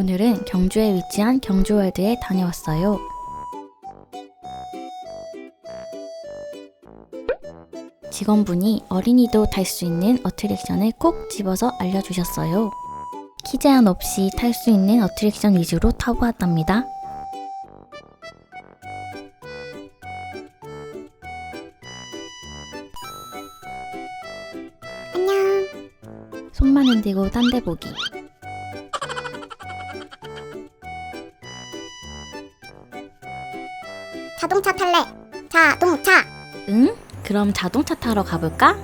오늘은 경주에 위치한 경주월드에 다녀왔어요. 직원분이 어린이도 탈 수 있는 어트랙션을 꼭 집어서 알려주셨어요. 키 제한 없이 탈 수 있는 어트랙션 위주로 타보았답니다. 안녕. 손만 흔들고 딴 데 보기. 자동차 탈래. 자동차. 응? 그럼 자동차 타러 가볼까?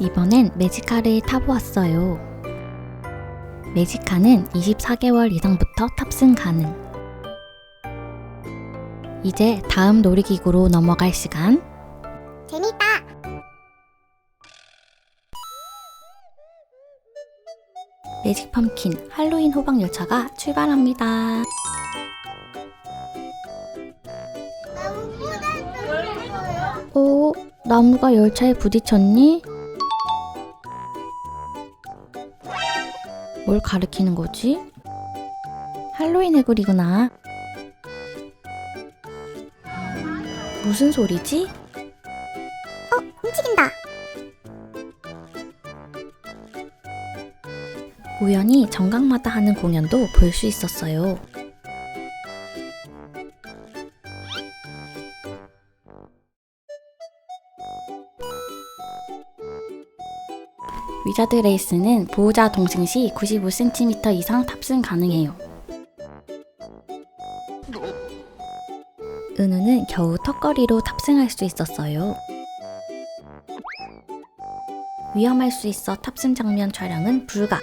이번엔 매지카를 타보았어요. 매지카는 24개월 이상부터 탑승 가능. 이제 다음 놀이기구로 넘어갈 시간. 매직 펌킨 할로윈 호박 열차가 출발합니다. 어, 나무가 열차에 부딪혔니? 뭘 가리키는 거지? 할로윈 해골이구나. 무슨 소리지? 어, 움직인다. 우연히 정각마다 하는 공연도 볼 수 있었어요. 위자드 레이스는 보호자 동승 시 95cm 이상 탑승 가능해요. 은우는 겨우 턱걸이로 탑승할 수 있었어요. 위험할 수 있어 탑승 장면 촬영은 불가.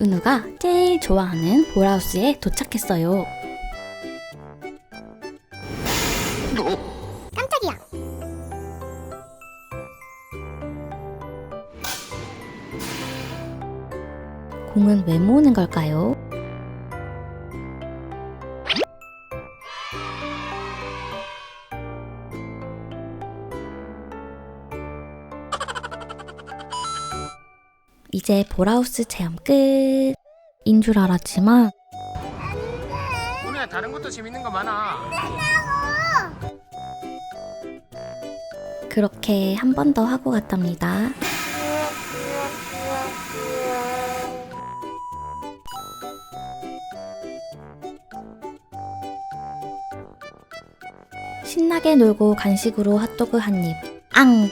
은우가 제일 좋아하는 볼하우스에 도착했어요. 깜짝이야. 공은 왜 모으는 걸까요? 이제 볼하우스 체험 끝! 인 줄 알았지만 오늘 다른 것도 재밌는 거 많아. 그렇게 한 번 더 하고 갔답니다. 신나게 놀고 간식으로 핫도그 한 입. 앙!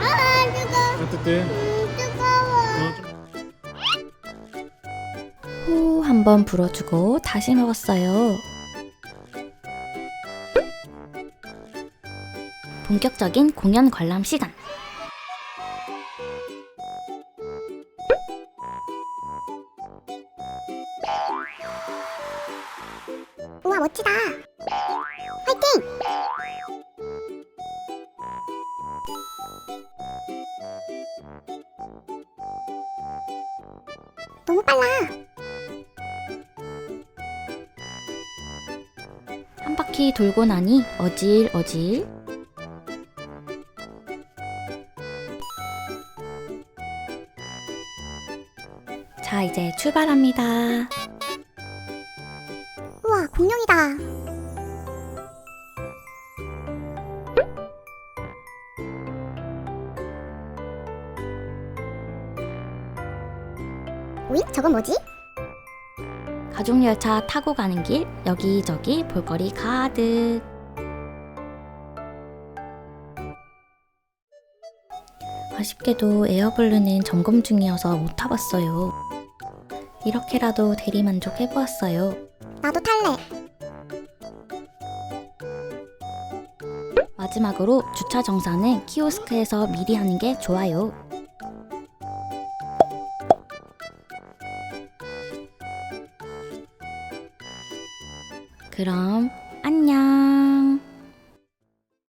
아, 뜨거. 한번 불어주고 다시 먹었어요. 본격적인 공연 관람 시간. 우와, 멋지다. 화이팅! 너무 빨라. 바퀴 돌고 나니 어질어질. 자, 이제 출발합니다. 우와, 공룡이다. 오잉? 저건 뭐지? 가족열차 타고 가는 길 여기저기 볼거리 가득. 아쉽게도 에어블루는 점검 중이어서 못 타봤어요. 이렇게라도 대리만족 해보았어요. 나도 탈래. 마지막으로 주차 정산은 키오스크에서 미리 하는 게 좋아요. 그럼 안녕.